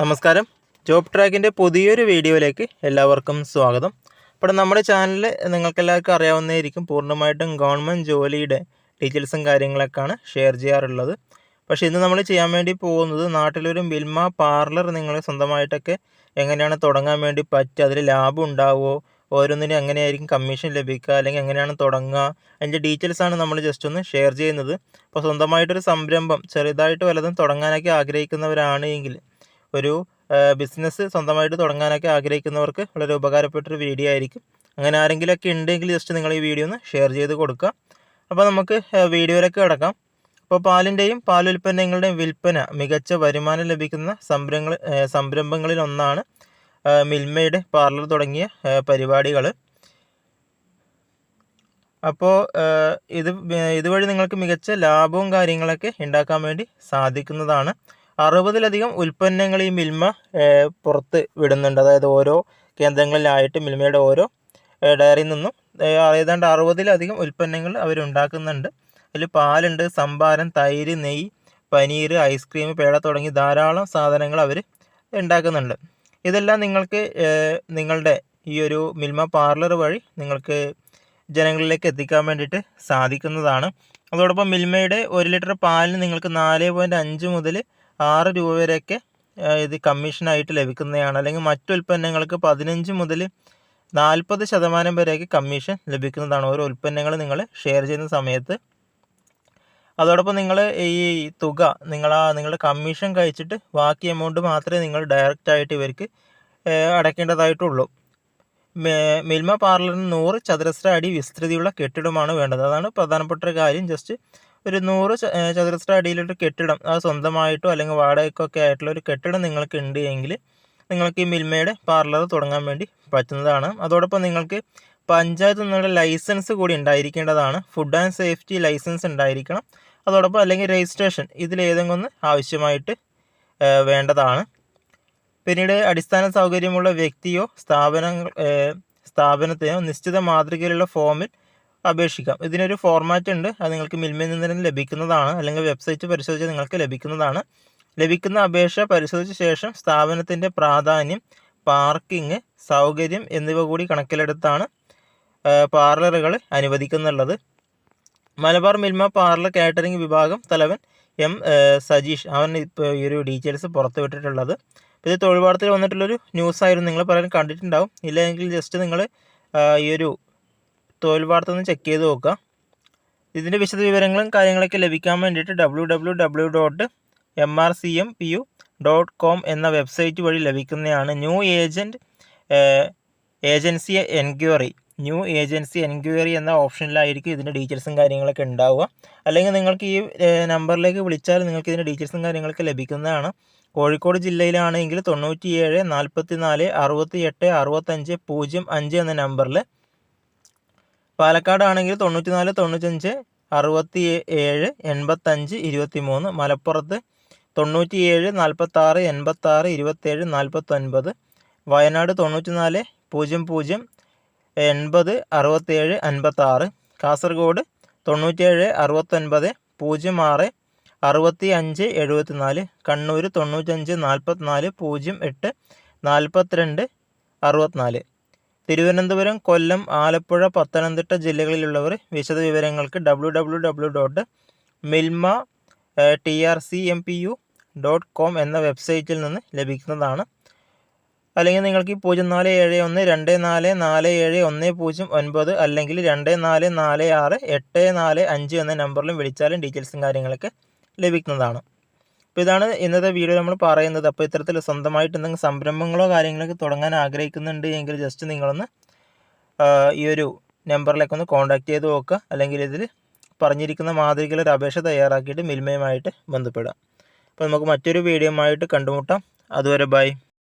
നമസ്കാരം. ജോബ് ട്രാക്കിന്റെ പുതിയൊരു വീഡിയോയിലേക്ക് എല്ലാവർക്കും സ്വാഗതം. അപ്പോൾ നമ്മുടെ ചാനൽ നിങ്ങൾക്കെല്ലാവർക്കും അറിയാവുന്നതായിരിക്കും പൂർണമായിട്ടും ഗവൺമെന്റ് ജോലിയുടെ ഡീറ്റെയിൽസും കാര്യങ്ങളൊക്കെയാണ് ഷെയർ ചെയ്യാറുള്ളത്. പക്ഷേ ഇന്ന് നമ്മൾ ചെയ്യാൻ വേണ്ടി പോകുന്നത് നാട്ടിലൊരു മിൽമ പാർലർ നിങ്ങൾ സ്വന്തമായിട്ടൊക്കെ എങ്ങനെയാണ് തുടങ്ങാൻ വേണ്ടി പറ്റുക അതിൽ ലാഭം ഉണ്ടാവുമോ ഓരോന്നിനും എങ്ങനെയായിരിക്കും കമ്മീഷൻ ലഭിക്കുക അല്ലെങ്കിൽ എങ്ങനെയാണ് തുടങ്ങുക അതിന്റെ ഡീറ്റെയിൽസാണ് നമ്മൾ ജസ്റ്റ് ഒന്ന് ഷെയർ ചെയ്യുന്നത്. അപ്പോൾ സ്വന്തമായിട്ടൊരു സംരംഭം ചെറുതായിട്ട് വല്ലതും തുടങ്ങാനൊക്കെ ആഗ്രഹിക്കുന്നവരാണ് എങ്കിൽ ഒരു ബിസിനസ് സ്വന്തമായിട്ട് തുടങ്ങാനൊക്കെ ആഗ്രഹിക്കുന്നവർക്ക് വളരെ ഉപകാരപ്പെട്ടൊരു വീഡിയോ ആയിരിക്കും. അങ്ങനെ ആരെങ്കിലുമൊക്കെ ഉണ്ടെങ്കിൽ ജസ്റ്റ് നിങ്ങൾ ഈ വീഡിയോ ഒന്ന് ഷെയർ ചെയ്ത് കൊടുക്കുക. അപ്പോൾ നമുക്ക് വീഡിയോയിലൊക്കെ കിടക്കാം. അപ്പോൾ പാലിന്റെയും പാലുൽപ്പന്നങ്ങളുടെയും വിൽപ്പന മികച്ച വരുമാനം ലഭിക്കുന്ന സംരംഭങ്ങൾ സംരംഭങ്ങളിൽ ഒന്നാണ് മിൽമയുടെ പാർലർ തുടങ്ങിയ പരിപാടികൾ. അപ്പോൾ ഇത് ഇതുവഴി നിങ്ങൾക്ക് മികച്ച ലാഭവും കാര്യങ്ങളൊക്കെ ഉണ്ടാക്കാൻ വേണ്ടി സാധിക്കുന്നതാണ്. അറുപതിലധികം ഉൽപ്പന്നങ്ങൾ ഈ മിൽമ പുറത്ത് വിടുന്നുണ്ട്. അതായത് ഓരോ കേന്ദ്രങ്ങളിലായിട്ട് മിൽമയുടെ ഓരോ ഡയറിയിൽ നിന്നും ഏതാണ്ട് അറുപതിലധികം ഉൽപ്പന്നങ്ങൾ അവരുണ്ടാക്കുന്നുണ്ട് അതിൽ പാലുണ്ട് സംഭാരം തൈര് നെയ്യ് പനീർ ഐസ്ക്രീം പേട തുടങ്ങി ധാരാളം സാധനങ്ങൾ അവർ ഉണ്ടാക്കുന്നുണ്ട്. ഇതെല്ലാം നിങ്ങൾക്ക് നിങ്ങളുടെ ഈ ഒരു മിൽമ പാർലർ വഴി നിങ്ങൾക്ക് ജനങ്ങളിലേക്ക് എത്തിക്കാൻ വേണ്ടിയിട്ട് സാധിക്കുന്നതാണ്. അതോടൊപ്പം മിൽമയുടെ ഒരു ലിറ്റർ പാലിന് നിങ്ങൾക്ക് നാല് പോയിന്റ് അഞ്ച് മുതൽ ആറ് രൂപ വരെയൊക്കെ ഇത് കമ്മീഷനായിട്ട് ലഭിക്കുന്നതാണ്. അല്ലെങ്കിൽ മറ്റു ഉൽപ്പന്നങ്ങൾക്ക് പതിനഞ്ച് മുതൽ നാൽപ്പത് ശതമാനം വരെയൊക്കെ കമ്മീഷൻ ലഭിക്കുന്നതാണ് ഓരോ ഉൽപ്പന്നങ്ങൾ നിങ്ങൾ ഷെയർ ചെയ്യുന്ന സമയത്ത്. അതോടൊപ്പം നിങ്ങൾ ഈ തുക നിങ്ങൾ നിങ്ങളുടെ കമ്മീഷൻ കഴിച്ചിട്ട് ബാക്കി എമൗണ്ട് മാത്രമേ നിങ്ങൾ ഡയറക്റ്റായിട്ട് ഇവർക്ക് അടയ്ക്കേണ്ടതായിട്ടുള്ളൂ. മിൽമ പാർലറിന് നൂറ് ചതുരശ്ര അടി വിസ്തൃതിയുള്ള കെട്ടിടമാണ് വേണ്ടത്. അതാണ് പ്രധാനപ്പെട്ട ഒരു കാര്യം. ജസ്റ്റ് ഒരു നൂറ് ചതുരശ്ര അടിയിലൊരു കെട്ടിടം അത് സ്വന്തമായിട്ടോ അല്ലെങ്കിൽ വാടകയ്ക്കൊക്കെ ആയിട്ടുള്ള ഒരു കെട്ടിടം നിങ്ങൾക്ക് ഉണ്ട് എങ്കിൽ നിങ്ങൾക്ക് ഈ മിൽമയുടെ പാർലർ തുടങ്ങാൻ വേണ്ടി പറ്റുന്നതാണ്. അതോടൊപ്പം നിങ്ങൾക്ക് പഞ്ചായത്ത് നിന്നുള്ള ലൈസൻസ് കൂടി ഉണ്ടായിരിക്കേണ്ടതാണ്. ഫുഡ് ആൻഡ് സേഫ്റ്റി ലൈസൻസ് ഉണ്ടായിരിക്കണം. അതോടൊപ്പം അല്ലെങ്കിൽ രജിസ്ട്രേഷൻ ഇതിലേതെങ്കിലും ഒന്ന് ആവശ്യമായിട്ട് വേണ്ടതാണ്. പിന്നീട് അടിസ്ഥാന സൗകര്യമുള്ള വ്യക്തിയോ സ്ഥാപനങ്ങൾ സ്ഥാപനത്തെയോ നിശ്ചിത മാതൃകയിലുള്ള ഫോമിൽ അപേക്ഷിക്കാം. ഇതിനൊരു ഫോർമാറ്റ് ഉണ്ട്. അത് നിങ്ങൾക്ക് മിൽമയിൽ നിന്ന് തന്നെ ലഭിക്കുന്നതാണ്. അല്ലെങ്കിൽ വെബ്സൈറ്റ് പരിശോധിച്ച് നിങ്ങൾക്ക് ലഭിക്കുന്നതാണ്. ലഭിക്കുന്ന അപേക്ഷ പരിശോധിച്ച ശേഷം സ്ഥാപനത്തിന്റെ പ്രാധാന്യം പാർക്കിംഗ് സൗകര്യം എന്നിവ കൂടി കണക്കിലെടുത്താണ് പാർലറുകൾ അനുവദിക്കുന്നുള്ളത്. മലബാർ മിൽമ പാർലർ കാറ്ററിംഗ് വിഭാഗം തലവൻ എം സജീഷ്. അവൻ ഇപ്പോൾ ഈ ഒരു ഡീറ്റെയിൽസ് പുറത്തുവിട്ടിട്ടുള്ളത്. ഇത് തൊഴിൽ വാർത്തയിൽ വന്നിട്ടുള്ളൊരു ന്യൂസായിരുന്നു നിങ്ങൾ പലരും കണ്ടിട്ടുണ്ടാവും. ഇല്ലെങ്കിൽ ജസ്റ്റ് നിങ്ങൾ ഈ ഒരു തൊഴിൽ വാർത്ത ചെക്ക് ചെയ്ത് നോക്കുക. ഇതിന്റെ വിശദ വിവരങ്ങളും കാര്യങ്ങളൊക്കെ ലഭിക്കാൻ വേണ്ടിയിട്ട് W W W dot M R C M P U dot com എന്ന വെബ്സൈറ്റ് വഴി ലഭിക്കുന്നതാണ് new agent agency enquiry. New agency enquiry എന്ന ഓപ്ഷനിലായിരിക്കും ഇതിന്റെ ഡീറ്റെയിൽസും കാര്യങ്ങളൊക്കെ ഉണ്ടാവുക. അല്ലെങ്കിൽ നിങ്ങൾക്ക് ഈ നമ്പറിലേക്ക് വിളിച്ചാൽ നിങ്ങൾക്ക് ഇതിന്റെ ഡീറ്റെയിൽസും കാര്യങ്ങളൊക്കെ ലഭിക്കുന്നതാണ്. കോഴിക്കോട് ജില്ലയിലാണെങ്കിൽ തൊണ്ണൂറ്റിയേഴ് നാൽപ്പത്തി നാല് അറുപത്തി എട്ട് അറുപത്തഞ്ച് പൂജ്യം അഞ്ച് എന്ന നമ്പറിൽ പാലക്കാട് ആണെങ്കിൽ തൊണ്ണൂറ്റി നാല് തൊണ്ണൂറ്റഞ്ച് അറുപത്തി ഏഴ് എൺപത്തഞ്ച് ഇരുപത്തി മൂന്ന് മലപ്പുറത്ത് തൊണ്ണൂറ്റി ഏഴ് നാൽപ്പത്താറ് എൺപത്താറ് ഇരുപത്തേഴ് നാൽപ്പത്തൊൻപത്. വയനാട് തൊണ്ണൂറ്റി നാല് പൂജ്യം പൂജ്യം എൺപത് അറുപത്തേഴ് അൻപത്താറ്. കാസർഗോഡ് തൊണ്ണൂറ്റേഴ് അറുപത്തൊൻപത് പൂജ്യം ആറ് അറുപത്തി അഞ്ച് എഴുപത്തി നാല് കണ്ണൂർ തൊണ്ണൂറ്റഞ്ച് നാൽപ്പത്തിനാല് പൂജ്യം എട്ട് നാൽപ്പത്തിരണ്ട് അറുപത്തിനാല്. തിരുവനന്തപുരം കൊല്ലം ആലപ്പുഴ പത്തനംതിട്ട ജില്ലകളിലുള്ളവർ വിശദ വിവരങ്ങൾക്ക് W W W dot Milma T R C M P U dot com എന്ന വെബ്സൈറ്റിൽ നിന്ന് ലഭിക്കുന്നതാണ്. അല്ലെങ്കിൽ നിങ്ങൾക്ക് ഈ പൂജ്യം നാല് ഏഴ് ഒന്ന് രണ്ട് നാല് നാല് ഏഴ് ഒന്ന് പൂജ്യം ഒൻപത് അല്ലെങ്കിൽ രണ്ട് നാല് നാല് ആറ് എട്ട് നാല് അഞ്ച് എന്ന നമ്പറിലും വിളിച്ചാലും ഡീറ്റെയിൽസും കാര്യങ്ങളൊക്കെ ലഭിക്കുന്നതാണ്. അപ്പോൾ ഇതാണ് ഇന്നത്തെ വീഡിയോ നമ്മൾ പറയുന്നത്. അപ്പോൾ ഇത്തരത്തിൽ സ്വന്തമായിട്ട് എന്തെങ്കിലും സംരംഭങ്ങളോ കാര്യങ്ങളൊക്കെ തുടങ്ങാൻ ആഗ്രഹിക്കുന്നുണ്ട് എങ്കിൽ ജസ്റ്റ് നിങ്ങളൊന്ന് ഈ ഒരു നമ്പറിലേക്ക് ഒന്ന് കോൺടാക്ട് ചെയ്ത് നോക്കുക. അല്ലെങ്കിൽ ഇതിൽ പറഞ്ഞിരിക്കുന്ന മാതൃകയിൽ ഒരു അപേക്ഷ തയ്യാറാക്കിയിട്ട് മിൽമയുമായിട്ട് ബന്ധപ്പെടാം അപ്പോൾ നമുക്ക് മറ്റൊരു വീഡിയോ ആയിട്ട് കണ്ടുമുട്ടാം. അതുവരെ ബൈ